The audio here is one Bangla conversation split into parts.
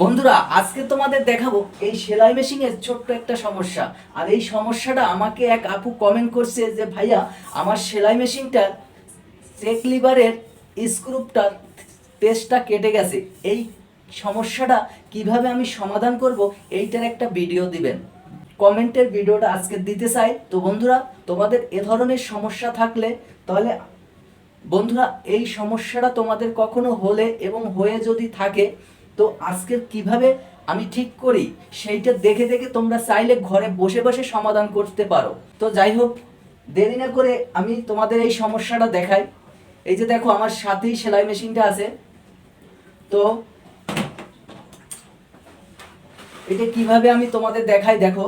বন্ধুরা, আজকে তোমাদের দেখাবো এই সেলাই মেশিনের ছোট্ট একটা সমস্যা। আর এই সমস্যাটা আমাকে এক আপু কমেন্ট করছে যে, ভাইয়া, আমার সেলাই মেশিনটা চেক লিভারের স্ক্রুপটার পেস্টটা কেটে গেছে। এই সমস্যাটা কীভাবে আমি সমাধান করব, এইটার একটা ভিডিও দিবেন। কমেন্টের ভিডিওটা আজকে দিতে চাই। তো বন্ধুরা, তোমাদের এ ধরনের সমস্যা থাকলে, তাহলে বন্ধুরা, এই সমস্যাটা তোমাদের কখনো হলে এবং হয়ে যদি থাকে তো আজকে কীভাবে আমি ঠিক করি, সেইটা দেখে দেখে তোমরা চাইলে ঘরে বসে বসে সমাধান করতে পারো। তো যাই হোক, দেরি না করে আমি তোমাদের এই সমস্যাটা দেখাই। এই যে দেখো, আমার সাথেই সেলাই মেশিনটা আছে। তো এটা কীভাবে আমি তোমাদের দেখাই, দেখো।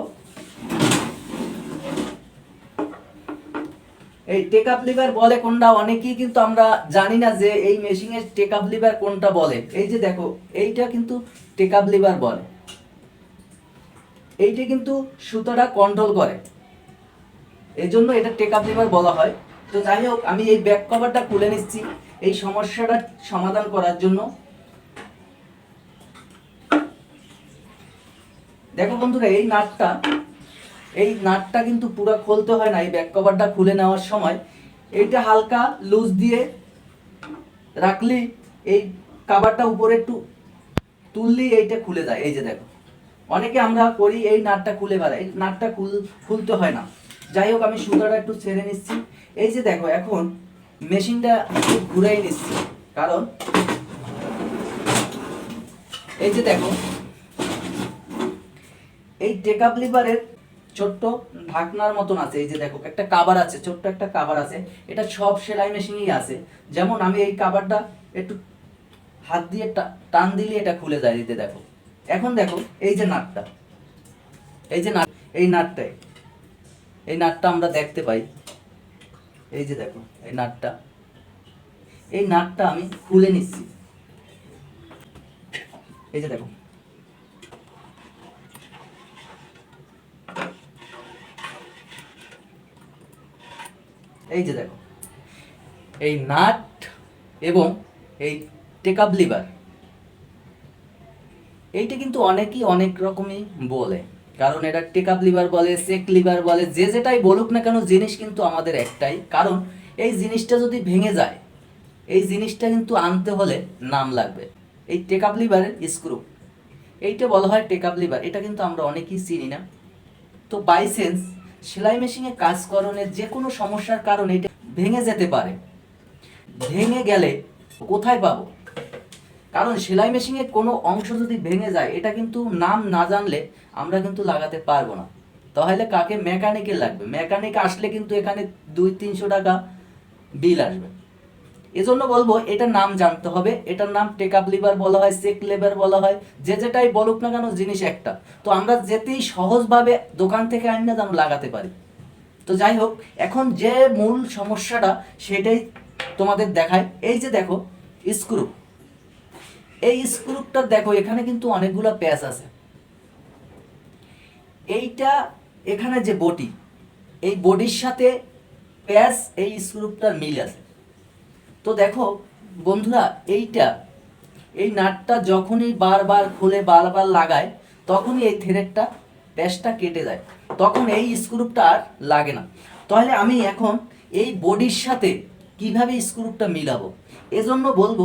এই টেক আপ লিভার বলে কোনটা? অনেকেই কিন্তু আমরা জানি না যে এই মেশিনের টেক আপ লিভার কোনটা বলে। এই যে দেখো, এইটা কিন্তু টেক আপ লিভার বলে। এইটা কিন্তু সুতোটা কন্ট্রোল করে। এই জন্য এটা টেক আপ লিভার বলা হয়। তো যাই হোক, আমি এই ব্যাক কভারটা খুলে নিচ্ছি। এই সমস্যাটা সমাধান করার জন্য। দেখো বন্ধুরা, এই নাটটা এই নাটটা কিন্তু পুরো খুলতে হয় না, এই ব্যাক কভারটা খুলে নেওয়ার সময়। এইটা হালকা লুজ দিয়ে রাখলি, এই কাভারটা উপরে একটু তুললেই এইটা খুলে যায়। এই যে দেখো, অনেকে আমরা করি এই নাটটা খুলে বেড়াই এই নাটটা খুল, খুলতে হয় না। যাই হোক, আমি সুতাটা একটু ছেড়ে নিচ্ছি। এই যে দেখো, এখন মেশিনটা ঘুরাই নিচ্ছি। কারণ এই যে দেখো, এই টেকআপ লিভারের ছোট্ট ঢাকনার মতন আছে, এই যে দেখো, একটা কাবার আছে, ছোট্ট একটা কাবার আছে, এটা সব সেলাই মেশিনেই আছে। যেমন আমি এই কাবারটা একটু হাত দিয়ে টান দিলে এটা খুলে যায় যে দেখো। এখন দেখো, এই যে নাটটা, এই যে নাট, এই নাটটাই এই নাটটা আমরা দেখতে পাই। এই যে দেখো, এই নাটটা এই নাটটা আমি খুলে নিচ্ছি। এই যে দেখো এই যে দেখো, এই নাট এবং এই টেকআপ লিভার এইটা কিন্তু অনেকেই অনেক রকমই বলে। কারণ এটা টেকআপ লিভার বলে চেক লিভার বলে, যে যেটাই বলুক না কেন, জিনিস কিন্তু আমাদের একটাই। কারণ এই জিনিসটা যদি ভেঙে যায়, এই জিনিসটা কিন্তু আনতে হলে নাম লাগবে। এই টেকআপ লিভারের স্ক্রু। এইটা বলা হয় টেকআপ লিভার এটা কিন্তু আমরা অনেকেই চিনি না। তো বাইসেন্স সেলাই মেশিনে কাজ করণের যে কোনো সমস্যার কারণে এটা ভেঙে যেতে পারে। ভেঙে গেলে কোথায় পাবো? কারণ সেলাই মেশিনে কোনো অংশ যদি ভেঙে যায়, এটা কিন্তু নাম না জানলে আমরা কিন্তু লাগাতে পারব না। তাহলে কাকে মেকানিকের লাগবে? মেকানিক আসলে কিন্তু এখানে দুই তিনশো টাকা বিল আসবে। এজন্য বলব, এটার নাম জানতে হবে। এটার নাম টেকআপ লিভার বলা হয় চেক লেবার বলা হয়, যে যেটাই বলুক না কেন, জিনিস একটা। তো আমরা যেতেই সহজভাবে দোকান থেকে আনি না লাগাতে পারি। তো যাই হোক, এখন যে মূল সমস্যাটা, সেটাই তোমাদের দেখায় এই যে দেখো স্ক্রু এই স্ক্রুপটা দেখো, এখানে কিন্তু অনেকগুলো প্যাচ আছে। এইটা এখানে যে বডি এই বডির সাথে প্যাচ এই স্ক্রুপটার মিল আছে। তো দেখো, বন্ধুরা, এইটা, এই নাটটা যখনই বারবার খুলে, বারবার লাগায়, তখনই এই থ্রেডটা প্যাচটা কেটে যায়। তখন এই স্ক্রুপটা আর লাগে না। তাহলে আমি এখন এই বডির সাথে কীভাবে স্ক্রুপটা মিলাবো? এজন্য বলব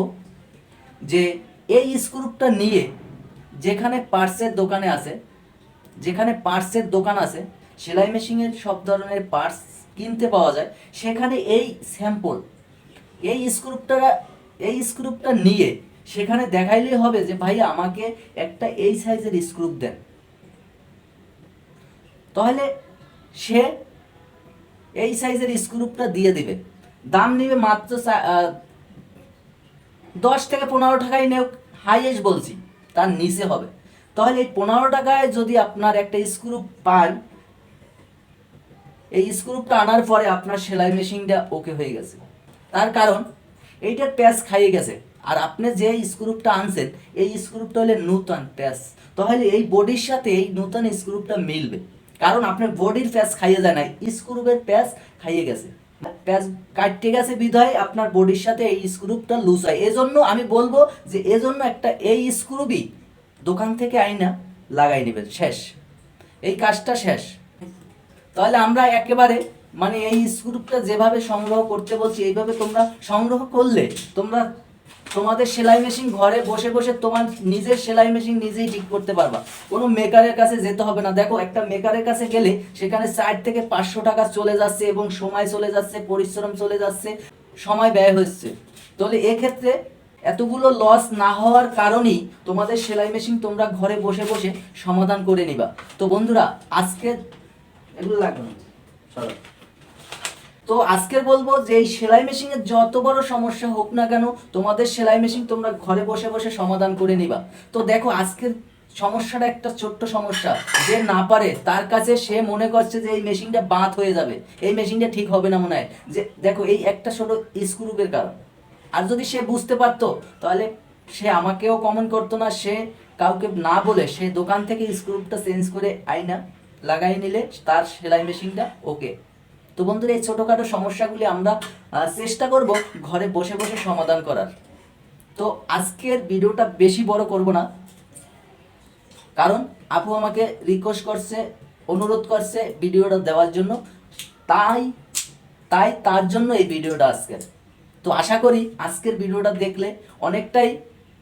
যে, এই স্ক্রুপটা নিয়ে যেখানে পার্টসের দোকানে আছে, যেখানে পার্টসের দোকান আছে, সেলাই মেশিনের সব ধরনের পার্টস কিনতে পাওয়া যায়, সেখানে এই স্যাম্পল এই স্ক্রুপটা এই স্ক্রুপটা নিয়ে সেখানে দেখাইলেই হবে যে ভাই আমাকে একটা এই সাইজের স্ক্রুপ দেন। তাহলে সে এই সাইজের স্ক্রুপটা দিয়ে দিবে। দাম নেবে মাত্র দশ থেকে পনেরো টাকায় নেও হাইয়েস্ট বলছি, তার নিচে হবে। তাহলে এই পনেরো টাকায় যদি আপনার একটা স্ক্রুপ পান, এই স্ক্রুপটা আনার পরে আপনার সেলাই মেশিনটা ওকে হয়ে গেছে। তার কারণ, এইটার প্যাচ খাইয়ে গেছে। আর আপনি যে স্ক্রুপটা আনছেন, এই স্ক্রুপটা হলে নূতন প্যাচ। তাহলে এই বডির সাথে এই নূতন স্ক্রুপটা মিলবে। কারণ আপনার বডির প্যাচ খাইয়ে যায় না স্ক্রুপের প্যাচ খাইয়ে গেছে। প্যাচ কাটতে গেছে বিধায় আপনার বডির সাথে এই স্ক্রুপটা লুজ হয়। এজন্য আমি বলব যে এজন্য একটা এই স্ক্রুবই দোকান থেকে আইনা লাগাই নেবেন, শেষ। এই কাজটা শেষ। তাহলে আমরা একেবারে মানে এই স্ক্রুপটা যেভাবে সংগ্রহ করতে বলছি, এইভাবে তোমরা সংগ্রহ করলে, তোমরা তোমাদের সেলাই মেশিন ঘরে বসে বসে তোমার নিজের সেলাই মেশিন নিজেই ঠিক করতে পারবা। কোনো মেকারের কাছে যেতে হবে না। দেখো, একটা মেকারের কাছে গেলে সেখানে ষাট থেকে পাঁচশো টাকা চলে যাচ্ছে এবং সময় চলে যাচ্ছে, পরিশ্রম চলে যাচ্ছে, সময় ব্যয় হচ্ছে। তাহলে এক্ষেত্রে এতগুলো লস না হওয়ার কারণেই তোমাদের সেলাই মেশিন তোমরা ঘরে বসে বসে সমাধান করে নিবা। তো বন্ধুরা, আজকে এগুলো লাগবে না। তো আজকের বলব যে এই সেলাই মেশিনের যত বড় সমস্যা হোক না কেন, তোমাদের সেলাই মেশিন তোমরা ঘরে বসে বসে সমাধান করে নিবা। তো দেখো, আজকের সমস্যাটা একটা ছোট্ট সমস্যা। যে না পারে, তার কাছে সে মনে করছে যে এই মেশিনটা বাঁধ হয়ে যাবে। এই মেশিনটা ঠিক হবে না মনে হয়। যে দেখো, এই একটা ছোট স্ক্রুপের কারণ আর যদি সে বুঝতে পারতো, তাহলে সে আমাকেও কমেন্ট করতো না, সে কাউকে না বলে সে দোকান থেকে স্ক্রুপটা চেঞ্জ করে আইনা লাগাই নিলে তার সেলাই মেশিনটা ওকে তো বন্ধুরা, এই ছোটোখাটো সমস্যাগুলি আমরা চেষ্টা করব ঘরে বসে বসে সমাধান করার। তো আজকের ভিডিওটা বেশি বড় করব না। কারণ আপু আমাকে রিকোয়েস্ট করছে, অনুরোধ করছে ভিডিওটা দেওয়ার জন্য। তাই তাই তার জন্য এই ভিডিওটা আজকের। তো আশা করি আজকের ভিডিওটা দেখলে অনেকটাই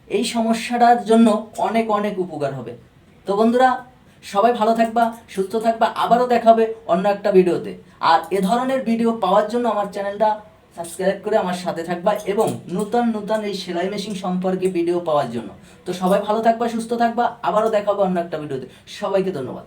এই সমস্যাটার জন্য অনেক অনেক উপকার হবে। তো বন্ধুরা সবাই ভালো থাকবা, সুস্থ থাকবা, আবারও দেখা হবে অন্য একটা ভিডিওতে। আর এ ধরনের ভিডিও পাওয়ার জন্য আমার চ্যানেলটা সাবস্ক্রাইব করে আমার সাথে থাকবা এবং নূতন নূতন এই সেলাই মেশিন সম্পর্কে ভিডিও পাওয়ার জন্য। তো সবাই ভালো থাকবা, সুস্থ থাকবা, আবারও দেখাবো অন্য একটা ভিডিওতে। সবাইকে ধন্যবাদ।